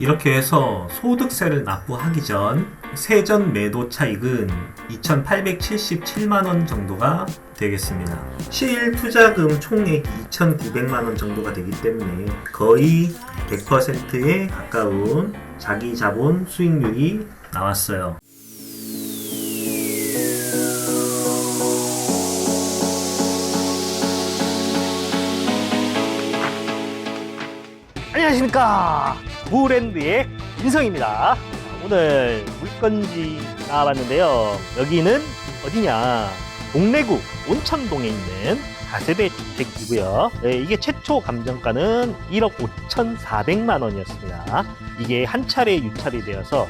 이렇게 해서 소득세를 납부하기 전 세전 매도 차익은 2,877만원 정도가 되겠습니다. 실 투자금 총액이 2,900만원 정도가 되기 때문에 거의 100%에 가까운 자기 자본 수익률이 나왔어요. 안녕하십니까 브랜드의 인성입니다. 오늘 물건지 나와봤는데요. 여기는 어디냐? 동래구 온천동에 있는 4세대 주택이고요. 네, 이게 최초 감정가는 1억 5,400만 원이었습니다. 이게 한 차례 유찰이 되어서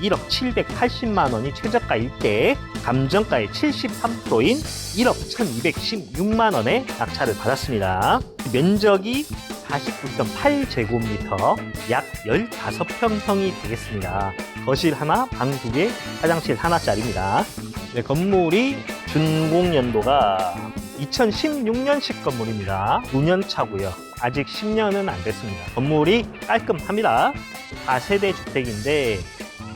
1억 780만 원이 최저가일 때 감정가의 73%인 1억 1216만 원의 낙찰을 받았습니다. 면적이 49.8제곱미터, 약 15평형이 되겠습니다. 거실 하나, 방 두 개, 화장실 하나짜리입니다. 네, 건물이 준공 연도가 2016년식 건물입니다. 9년 차고요. 아직 10년은 안 됐습니다. 건물이 깔끔합니다. 4세대 주택인데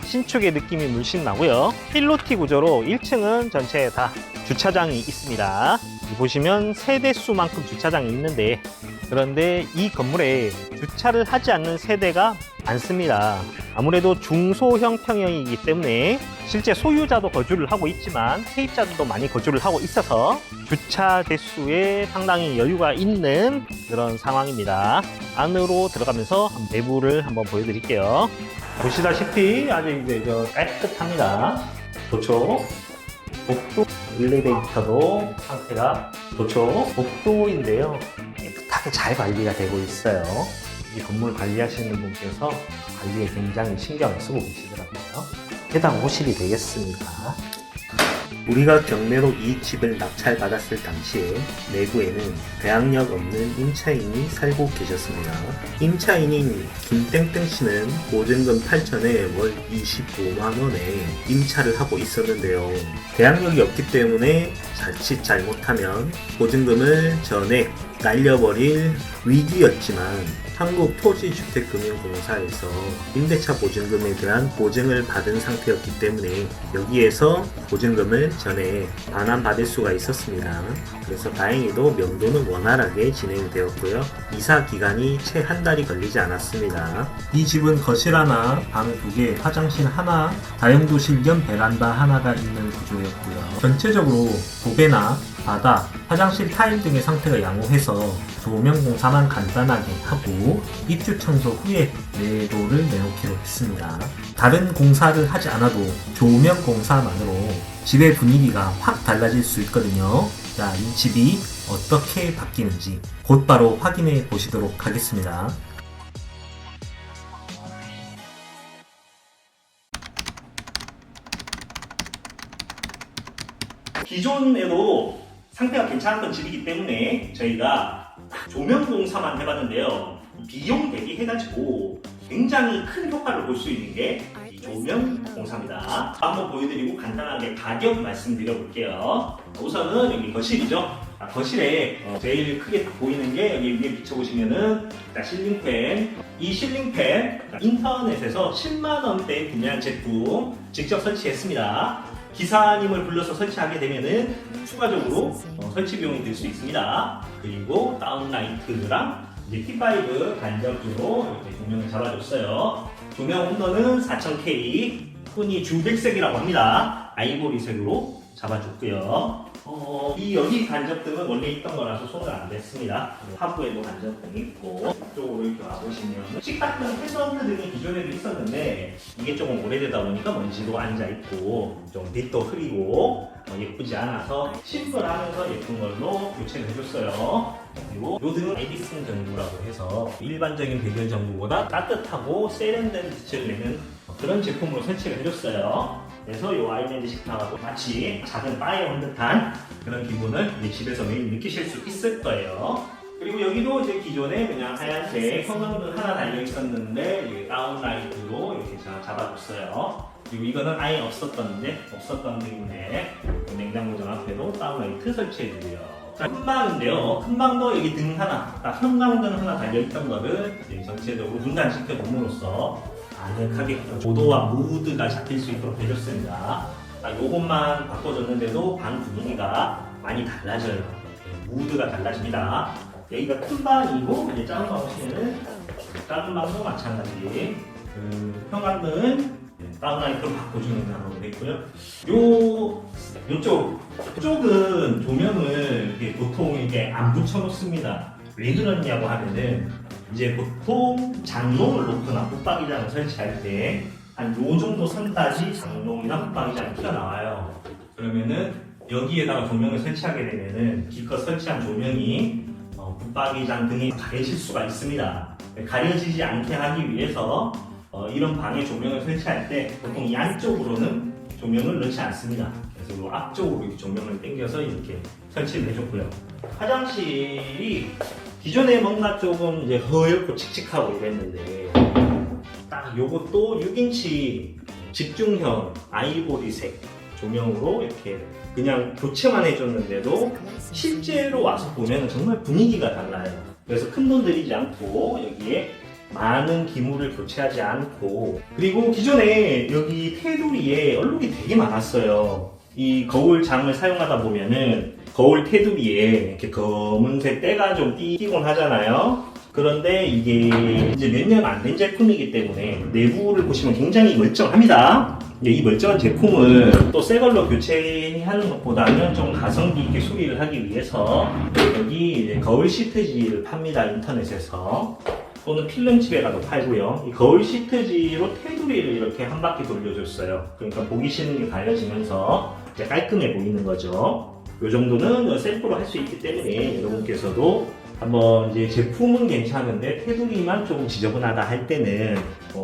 신축의 느낌이 물씬 나고요. 필로티 구조로 1층은 전체 다 주차장이 있습니다. 보시면 세대수만큼 주차장이 있는데 그런데 이 건물에 주차를 하지 않는 세대가 많습니다. 아무래도 중소형 평형이기 때문에 실제 소유자도 거주를 하고 있지만 세입자들도 많이 거주를 하고 있어서 주차 대수에 상당히 여유가 있는 그런 상황입니다. 안으로 들어가면서 내부를 한번 보여드릴게요. 보시다시피 아주 이제 저 깨끗합니다. 좋죠. 복도 엘리베이터도 상태가 좋죠. 복도인데요. 깨끗하게 잘 관리가 되고 있어요. 이 건물 관리하시는 분께서 관리에 굉장히 신경을 쓰고 계시더라고요. 해당 호실이 되겠습니다. 우리가 경매로 이 집을 낙찰받았을 당시에 내부에는 대학력 없는 임차인이 살고 계셨습니다. 임차인인 김땡땡 씨는 보증금 8천에 월 25만원에 임차를 하고 있었는데요. 대학력이 없기 때문에 자칫 잘못하면 보증금을 전액 날려버릴 위기였지만 한국 토지주택금융공사에서 임대차 보증금에 대한 보증을 받은 상태였기 때문에 여기에서 보증금을 전에 반환받을 수가 있었습니다. 그래서 다행히도 명도는 원활하게 진행되었고요. 이사 기간이 채 한 달이 걸리지 않았습니다. 이 집은 거실 하나, 방 두 개, 화장실 하나, 다용도실 겸 베란다 하나가 있는 구조였고요. 전체적으로 도배나 바닥, 화장실 타일 등의 상태가 양호해서 조명 공사만 간단하게 하고 입주 청소 후에 매도를 내놓기로 했습니다. 다른 공사를 하지 않아도 조명 공사만으로 집의 분위기가 확 달라질 수 있거든요. 자, 이 집이 어떻게 바뀌는지 곧바로 확인해 보시도록 하겠습니다. 기존에도 상태가 괜찮았던 집이기 때문에 저희가 조명 공사만 해봤는데요. 비용 대비 해가지고 굉장히 큰 효과를 볼 수 있는 게 이 조명 공사입니다. 한번 보여드리고 간단하게 가격 말씀드려 볼게요. 우선은 여기 거실이죠. 아, 거실에 어, 제일 크게 보이는 게 여기 위에 비춰보시면은 실링팬. 이 실링팬 인터넷에서 10만원대 구매한 제품 직접 설치했습니다. 기사님을 불러서 설치하게 되면은 추가적으로 어, 설치 비용이 들 수 있습니다. 그리고 다운라이트랑 이제 T5 간접으로 이렇게 조명을 잡아줬어요. 조명 온도는 4000K, 흔히 주백색이라고 합니다. 아이보리색으로 잡아줬고요. 어, 이 여기 간접등은 원래 있던 거라서 손을 안 댔습니다. 하부에도 간접등이 있고 이쪽으로 이렇게 와보시면 식탁등 패스원트 등이 기존에도 있었는데 이게 조금 오래되다 보니까 먼지도 앉아있고 좀 빛도 흐리고 어, 예쁘지 않아서 심플하면서 예쁜 걸로 교체를 해줬어요. 그리고 요 등은 아이비슨 전구라고 해서 일반적인 백열 전구보다 따뜻하고 세련된 빛을 내는 그런 제품으로 설치를 해줬어요. 그래서 이 아이랜드 식탁하고 마치 작은 바에 온 듯한 그런 기분을 이제 집에서 매일 느끼실 수 있을 거예요. 그리고 여기도 이제 기존에 그냥 하얀색 성형등 하나 달려 있었는데 다운라이트로 이렇게 제가 잡아줬어요. 그리고 이거는 아예 없었던데 없었던 등인데 냉장고 정 앞에도 다운라이트 설치해주고요. 자, 큰 방인데요. 큰 방도 여기 등 하나, 딱 형광등 하나 달려있던 거를 전체적으로 분단시켜 봄으로써 아늑하게 고도와 무드가 잡힐 수 있도록 해줬습니다. 아, 요것만 바꿔줬는데도 방 분위기가 많이 달라져요. 네, 무드가 달라집니다. 여기가 큰 방이고 이제 작은 방 보시면은 작은 방도 마찬가지. 그 형광등은 네, 다운라이트로 바꿔주는 방으로 되고요. 요 요쪽 쪽은 조명을 이렇게 보통 이렇게 안 붙여놓습니다. 왜 그러냐고 하면은 이제 보통 장롱을 놓거나 붙박이장을 설치할 때 한 요 정도 선까지 장롱이나 붙박이장이 튀어나와요. 그러면은 여기에다가 조명을 설치하게 되면은 기껏 설치한 조명이 어, 붙박이장 등이 가려질 수가 있습니다. 가려지지 않게 하기 위해서 어, 이런 방에 조명을 설치할 때 보통 이 안쪽으로는 조명을 넣지 않습니다. 이 앞쪽으로 이 조명을 당겨서 이렇게 설치를 해줬고요. 화장실이 기존에 뭔가 조금 이제 허옇고 칙칙하고 이랬는데 딱 요것도 6인치 집중형 아이보리색 조명으로 이렇게 그냥 교체만 해줬는데도 실제로 와서 보면 정말 분위기가 달라요. 그래서 큰 돈 들이지 않고 여기에 많은 기물을 교체하지 않고 그리고 기존에 여기 테두리에 얼룩이 되게 많았어요. 이 거울 장을 사용하다 보면은 거울 테두리에 이렇게 검은색 때가 좀 띄곤 하잖아요. 그런데 이게 이제 몇 년 안 된 제품이기 때문에 내부를 보시면 굉장히 멀쩡합니다. 예, 이 멀쩡한 제품을 또 새 걸로 교체하는 것보다는 좀 가성비 있게 수리를 하기 위해서 여기 거울 시트지를 팝니다 인터넷에서 또는 필름집에 가도 팔고요. 이 거울 시트지로 테두리를 이렇게 한 바퀴 돌려줬어요. 그러니까 보기 싫은 게 가려지면서 이제 깔끔해 보이는 거죠. 이 정도는 셀프로 할 수 있기 때문에 여러분께서도 한번 이제 제품은 괜찮은데 테두리만 조금 지저분하다 할 때는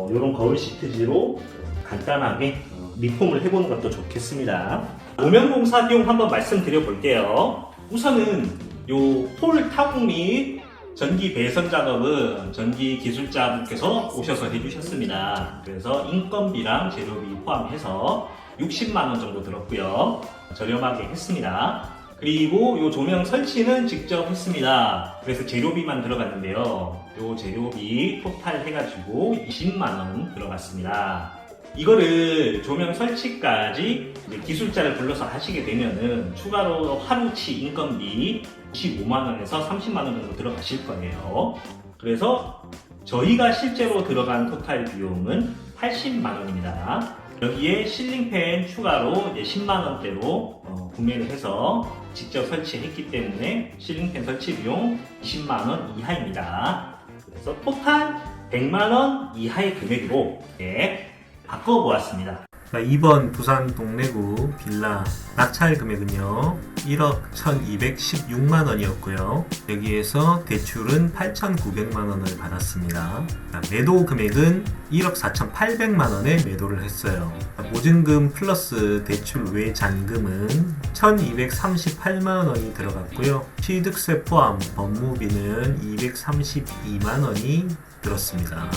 이런 거울 시트지로 간단하게 어, 리폼을 해보는 것도 좋겠습니다. 조명 공사 비용 한번 말씀드려 볼게요. 우선은 요폴 타공 및 전기 배선 작업은 전기 기술자분께서 오셔서 해주셨습니다. 그래서 인건비랑 재료비 포함해서 60만 원 정도 들었고요. 저렴하게 했습니다. 그리고 이 조명 설치는 직접 했습니다. 그래서 재료비만 들어갔는데요. 이 재료비 토탈 해가지고 20만 원 들어갔습니다. 이거를 조명 설치까지 기술자를 불러서 하시게 되면은 추가로 하루치 인건비 15만 원에서 30만 원 정도 들어가실 거예요. 그래서 저희가 실제로 들어간 토탈 비용은 80만 원입니다. 여기에 실링팬 추가로 이제 10만 원대로 어, 구매를 해서 직접 설치했기 때문에 실링팬 설치 비용 20만 원 이하입니다. 그래서 토탈 100만 원 이하의 금액으로 예, 바꿔보았습니다. 자, 이번 부산 동래구 빌라 낙찰 금액은요 1억 1216만 원이었고요. 여기에서 대출은 8,900만 원을 받았습니다. 자, 매도 금액은 1억 4,800만 원에 매도를 했어요. 자, 보증금 플러스 대출 외 잔금은 1,238만 원이 들어갔고요. 취득세 포함 법무비는 232만 원이 들었습니다.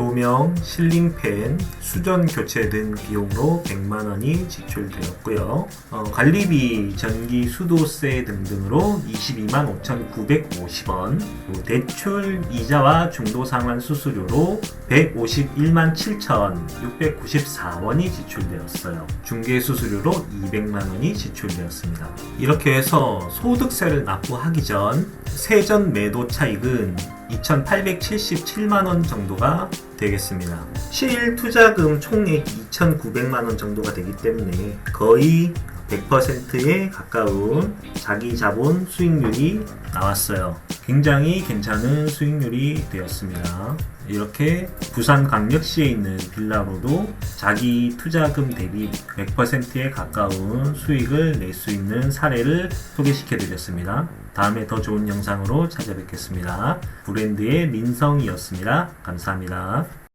조명, 실링팬, 수전 교체 등 비용으로 100만 원이 지출되었고요. 어, 관리비, 전기, 수도세 등등으로 22만 5,950원, 대출 이자와 중도 상환 수수료로 151만 7,694원이 지출되었어요. 중개 수수료로 200만 원이 지출되었습니다. 이렇게 해서 소득세를 납부하기 전 세전 매도 차익은 2,877만 원 정도가 되겠습니다. 실 투자금 총액 2,900만 원 정도가 되기 때문에 거의 100%에 가까운 자기 자본 수익률이 나왔어요. 굉장히 괜찮은 수익률이 되었습니다. 이렇게 부산광역시에 있는 빌라로도 자기 투자금 대비 100%에 가까운 수익을 낼 수 있는 사례를 소개시켜 드렸습니다. 다음에 더 좋은 영상으로 찾아뵙겠습니다. 브랜드의 민성이었습니다. 감사합니다.